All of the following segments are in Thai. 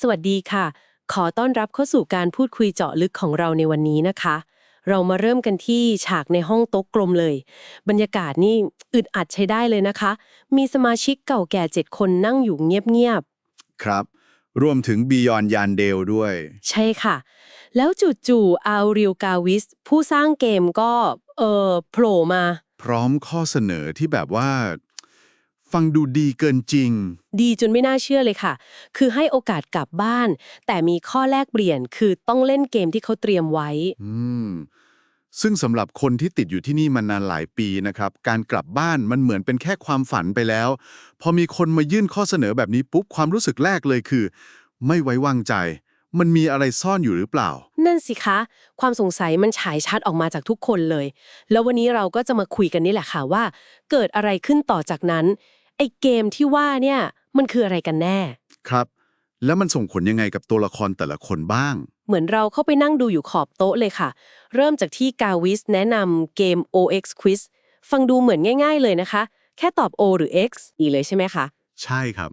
สวัสดีค่ะ ขอต้อนรับเข้าสู่การพูดคุยเจาะลึกของเราในวันนี้นะคะ เรามาเริ่มกันที่ฉากในห้องโต๊ะกลมเลย บรรยากาศนี่อึดอัดใช้ได้เลยนะคะ มีสมาชิกเก่าแก่เจ็ดคนนั่งอยู่เงียบครับ รวมถึงบียอนยานเดลด้วย ๆ ใช่ค่ะ แล้วจู่ๆอาริลกาวิส ผู้สร้างเกมก็ เออโผล่มา พร้อมข้อเสนอที่แบบว่า ฟังดูดีเกินจริง ดีจนไม่น่าเชื่อเลยค่ะ คือให้โอกาสกลับบ้าน แต่มีข้อแลกเปลี่ยนคือต้องเล่นเกมที่เขาเตรียมไว้ อืม ซึ่งสำหรับคนที่ติดอยู่ที่นี่มานานหลายปีนะครับ การกลับบ้านมันเหมือนเป็นแค่ความฝันไปแล้ว พอมีคนมายื่นข้อเสนอแบบนี้ปุ๊บความรู้สึกแรกเลยคือ ไม่ไว้วางใจ มันมีอะไรซ่อนอยู่หรือเปล่า นั่นสิคะ ความสงสัยมันฉายชัดออกมาจากทุกคนเลย แล้ววันนี้เราก็จะมาคุยกันนี่แหละค่ะว่า เกิดอะไรขึ้นต่อจากนั้น ไอ้เกมที่ว่าเนี่ยมันคืออะไรกันแน่ ครับ แล้วมันส่งผลยังไงกับตัวละครแต่ละคนบ้าง เหมือนเราเข้าไปนั่งดูอยู่ขอบโต๊ะเลยค่ะ เริ่มจากที่กาวิสแนะนำเกม OX Quiz ฟังดูเหมือนง่าย ๆ เลยนะคะ แค่ตอบ O หรือ X อีกเลยใช่ไหมคะ ใช่ครับ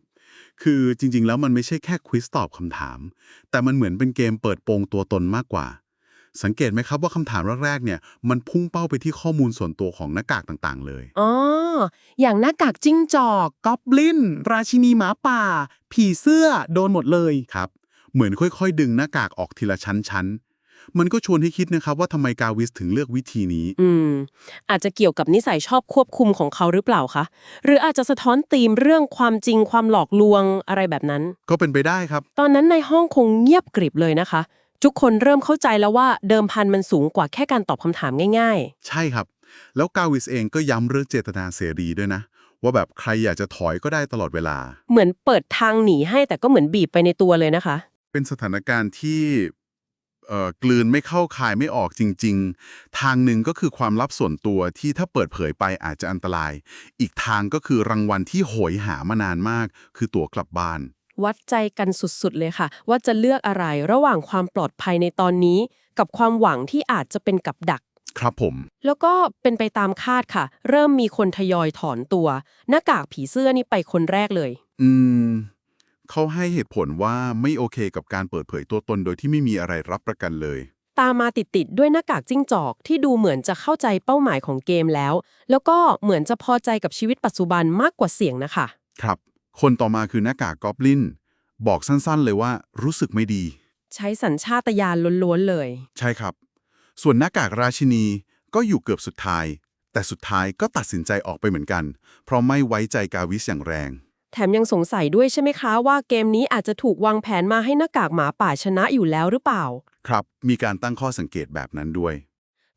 คือจริงๆ แล้วมันไม่ใช่แค่ควิสตอบคำถาม แต่มันเหมือนเป็นเกมเปิดโปงตัวตนมากกว่า สังเกตไหมครับว่าคำถามแรกๆเนี่ยมันพุ่งเป้าไปที่ข้อมูลส่วนตัวของหน้ากากต่างๆ เลยอ๋ออย่างหน้ากากจิ้งจอกกอบลินราชินีหมาป่า ผีเสื้อโดนหมดเลยครับ เหมือนค่อยๆ ดึงหน้ากากออกทีละชั้นๆมันก็ชวนให้คิดนะครับว่าทำไมกาวิสถึงเลือกวิธีนี้ อืม อาจจะเกี่ยวกับนิสัยชอบควบคุมของเขาหรือเปล่าคะ หรืออาจจะสะท้อนธีมเรื่องความจริงความหลอกลวงอะไรแบบนั้น ก็เป็นไปได้ครับ ตอนนั้นในห้องคงเงียบกริบเลยนะคะ ทุกคนเริ่มเข้าใจแล้วว่าเดิมพันมันสูงกว่าแค่การตอบคำถามง่าย ใช่ครับ แล้วกาวิสเองก็ย้ำเรื่องเจตนาเสรีด้วยนะ ว่าแบบใครอยากจะถอยก็ได้ตลอดเวลา ๆ เหมือนเปิดทางหนีให้แต่ก็เหมือนบีบไปในตัวเลยนะคะ เป็นสถานการณ์ที่เอ่อกลืนไม่เข้าคายไม่ออกจริง ๆ ทางหนึ่งก็คือความลับส่วนตัวที่ถ้าเปิดเผยไปอาจจะอันตราย อีกทางก็คือรางวัลที่โหยหามานานมาก คือตั๋วกลับบ้าน วัดใจกันสุดๆเลยค่ะ ว่าจะเลือกอะไรระหว่างความปลอดภัยในตอนนี้ กับความหวังที่อาจจะเป็นกับดัก ครับผม แล้วก็เป็นไปตามคาดค่ะ เริ่มมีคนทยอยถอนตัว หน้ากากผีเสื้อนี่ไปคนแรกเลย อืมเขาให้เหตุผลว่าไม่โอเคกับการเปิดเผยตัวตนโดยที่ไม่มีอะไรรับประกันเลย ตามมาติดๆด้วยหน้ากากจิ้งจอกที่ดูเหมือนจะเข้าใจเป้าหมายของเกมแล้ว แล้วก็เหมือนจะพอใจกับชีวิตปัจจุบันมากกว่าเสียงนะคะ ครับ คนต่อมาคือหน้ากากกอบลิน บอกสั้นๆเลยว่ารู้สึกไม่ดี ใช้สัญชาตญาณล้วนๆเลย ใช่ครับ ส่วนหน้ากากราชินีก็อยู่เกือบสุดท้าย แต่สุดท้ายก็ตัดสินใจออกไปเหมือนกัน เพราะไม่ไว้ใจกาวิสอย่างแรง แถมยังสงสัยด้วยใช่ไหมคะว่าเกมนี้อาจจะถูกวางแผนมาให้หน้ากากหมาป่าชนะอยู่แล้วหรือเปล่า ครับ มีการตั้งข้อสังเกตแบบนั้นด้วย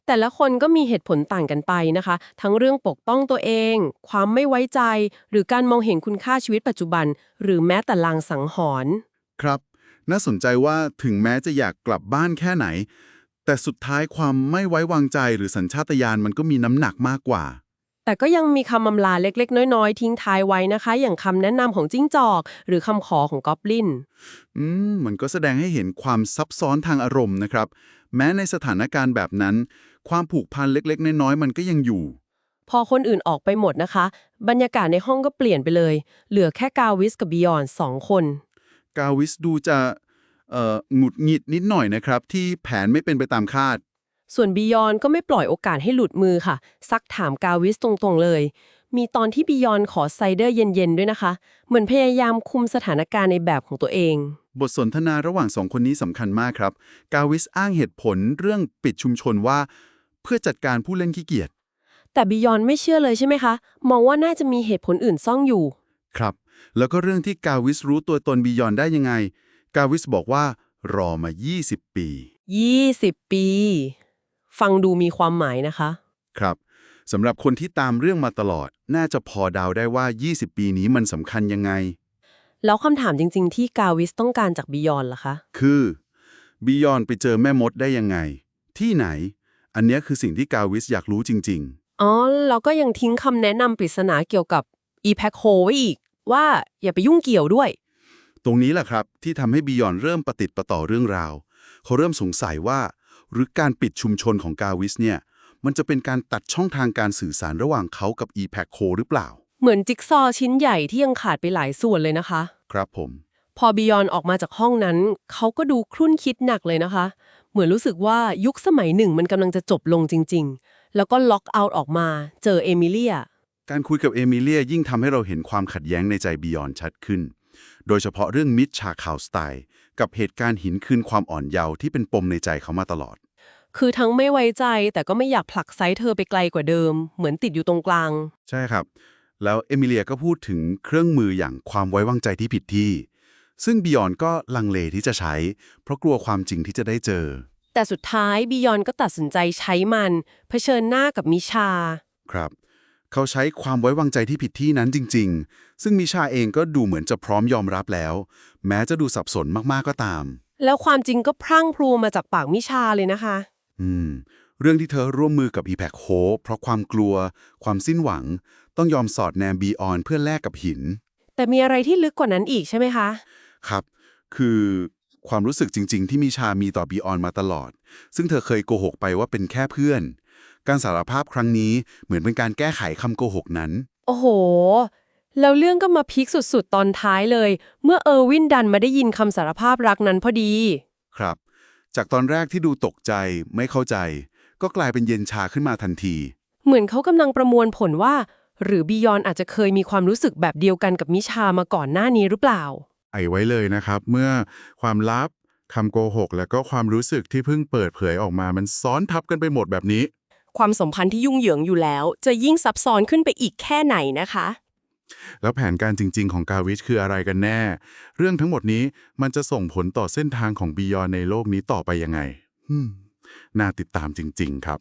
แต่ละคนก็มีเหตุผลต่างกันไปนะคะ ทั้งเรื่องปกป้องตัวเอง ความไม่ไว้ใจ หรือการมองเห็นคุณค่าชีวิตปัจจุบัน หรือแม้แต่ลางสังหรณ์ครับ น่าสนใจว่าถึงแม้จะอยากกลับบ้านแค่ไหน แต่สุดท้ายความไม่ไว้วางใจหรือสัญชาตญาณมันก็มีน้ำหนักมากกว่า แต่ก็ยังมีคำอำลาเล็กๆ น้อยๆ ทิ้งท้ายไว้นะคะ อย่างคำแนะนำของจิ้งจอก หรือคำขอของกอบลินอืมมันก็แสดงให้เห็นความซับซ้อนทางอารมณ์นะครับ แม้ในสถานการณ์แบบนั้น ความผูกพันเล็กๆ น้อยๆมันก็ยังอยู่ พอคนอื่นออกไปหมดนะคะ บรรยากาศในห้องก็เปลี่ยนไปเลย เหลือแค่กาวิสกับบิยอนสองคน กาวิสดูจะเอ่อหงุดหงิดนิดหน่อยนะครับ ที่แผนไม่เป็นไปตามคาด ส่วนบิยอนก็ไม่ปล่อยโอกาสให้หลุดมือค่ะ ซักถามกาวิสตรงๆเลย มีตอนที่บิยอนขอไซเดอร์เย็นๆด้วยนะคะ เหมือนพยายามคุมสถานการณ์ในแบบของตัวเอง บทสนทนาระหว่างสองคนนี้สำคัญมากครับ กาวิสอ้างเหตุผลเรื่องปิดชุมชนว่าเพื่อจัดการผู้เล่นขี้เกียจ แต่บิยอนไม่เชื่อเลยใช่ไหมคะ มองว่าน่าจะมีเหตุผลอื่นซ่องอยู่ ครับ แล้วก็เรื่องที่กาวิสรู้ตัวตนบียอนได้ยังไง กาวิสบอกว่ารอมา 20 ปี 20 ปี ฟังดูมีความหมายนะคะ ครับสำหรับคนที่ตามเรื่องมาตลอด น่าจะพอเดาได้ว่า 20 ปีนี้มันสำคัญยังไง แล้วคำถามจริง ๆ ที่กาวิสต้องการจากบิยอนล่ะคะ คือบียอนไปเจอแม่มดได้ยังไง ที่ไหน อันเนี้ยคือสิ่งที่กาวิสอยากรู้จริง อ๋อ แล้วก็ยังทิ้งคำแนะนำปริศนาเกี่ยวกับ e p a c h o ไว้อีก ว่าอย่าไปยุ่งเกี่ยวด้วย ๆ ตรงนี้แหละครับ ที่ทำให้บียอนเริ่มประติดประต่อเรื่องราว เขาเริ่มสงสัยว่า หรือการปิดชุมชนของกาวิสเนี่ยมันจะเป็นการตัดช่องทางการสื่อสารระหว่างเขากับ e p a c h o หรือเปล่า เหมือนจิ๊กซอว์ชิ้นใหญ่ที่ยังขาดไปหลายส่วนเลยนะคะ ครับผม พอบิยอนออกมาจากห้องนั้น เขาก็ดูครุ่นคิดหนักเลยนะคะ เหมือนรู้สึกว่ายุคสมัยหนึ่งมันกำลังจะจบลงจริง ๆ แล้วก็ล็อกเอาท์ออกมาเจอเอมิเลียการคุยกับเอมิเลียยิ่งทำให้เราเห็นความขัดแย้งในใจบียอนชัดขึ้น โดยเฉพาะเรื่องมิดชาข่าวสไตล์กับเหตุการณ์หินคืนความอ่อนเยาว์ที่เป็นปมในใจเขามาตลอด คือทั้งไม่ไว้ใจแต่ก็ไม่อยากผลักไซส์เธอไปไกลกว่าเดิม เหมือนติดอยู่ตรงกลาง ใช่ครับ แล้วเอมิเลียก็พูดถึงเครื่องมืออย่างความไว้วางใจที่ผิดที่ ซึ่งบียอนก็ลังเลที่จะใช้ เพราะกลัวความจริงที่จะได้เจอ แต่สุดท้ายบิยอนก็ตัดสินใจใช้มัน เผชิญหน้ากับมิชา ครับ เขาใช้ความไว้วางใจที่ผิดที่นั้นจริง ๆ ซึ่งมิชาเองก็ดูเหมือนจะพร้อมยอมรับแล้ว แม้จะดูสับสนมากๆก็ตาม แล้วความจริงก็พรั่งพรูมาจากปากมิชาเลยนะคะ อืม เรื่องที่เธอร่วมมือกับ e p a c โ o เพราะความกลัว ความสิ้นหวัง ต้องยอมสอดแนมบีออนเพื่อแลกกับหิน แต่มีอะไรที่ลึกกว่านั้นอีกใช่ไหมคะ ครับ คือความรู้สึกจริง ๆ ที่มิชามีต่อบีออนมาตลอด ซึ่งเธอเคยโกหกไปว่าเป็นแค่เพื่อน การสารภาพครั้งนี้เหมือนเป็นการแก้ไขคำโกหกนั้น โอ้โห แล้วเรื่องก็มาพีคสุดๆ ตอนท้ายเลย เมื่อเออร์วินดันมาได้ยินคำสารภาพรักนั้นพอดี ครับ จากตอนแรกที่ดูตกใจไม่เข้าใจ ก็กลายเป็นเย็นชาขึ้นมาทันที เหมือนเขากำลังประมวลผลว่า หรือบิยอนอาจจะเคยมีความรู้สึกแบบเดียวกันกับมิชามาก่อนหน้านี้หรือเปล่า ไอไว้เลยนะครับ เมื่อความลับคำโกหก และก็ความรู้สึกที่เพิ่งเปิดเผยออกมา มันซ้อนทับกันไปหมดแบบนี้ ความสัมพันธ์ที่ยุ่งเหยิงอยู่แล้ว จะยิ่งซับซ้อนขึ้นไปอีกแค่ไหนนะคะ แล้วแผนการจริง ๆ ของกาวิชคืออะไรกันแน่ เรื่องทั้งหมดนี้มันจะส่งผลต่อเส้นทางของบียอนในโลกนี้ต่อไปยังไงอืมน่าติดตามจริง ๆ ครับ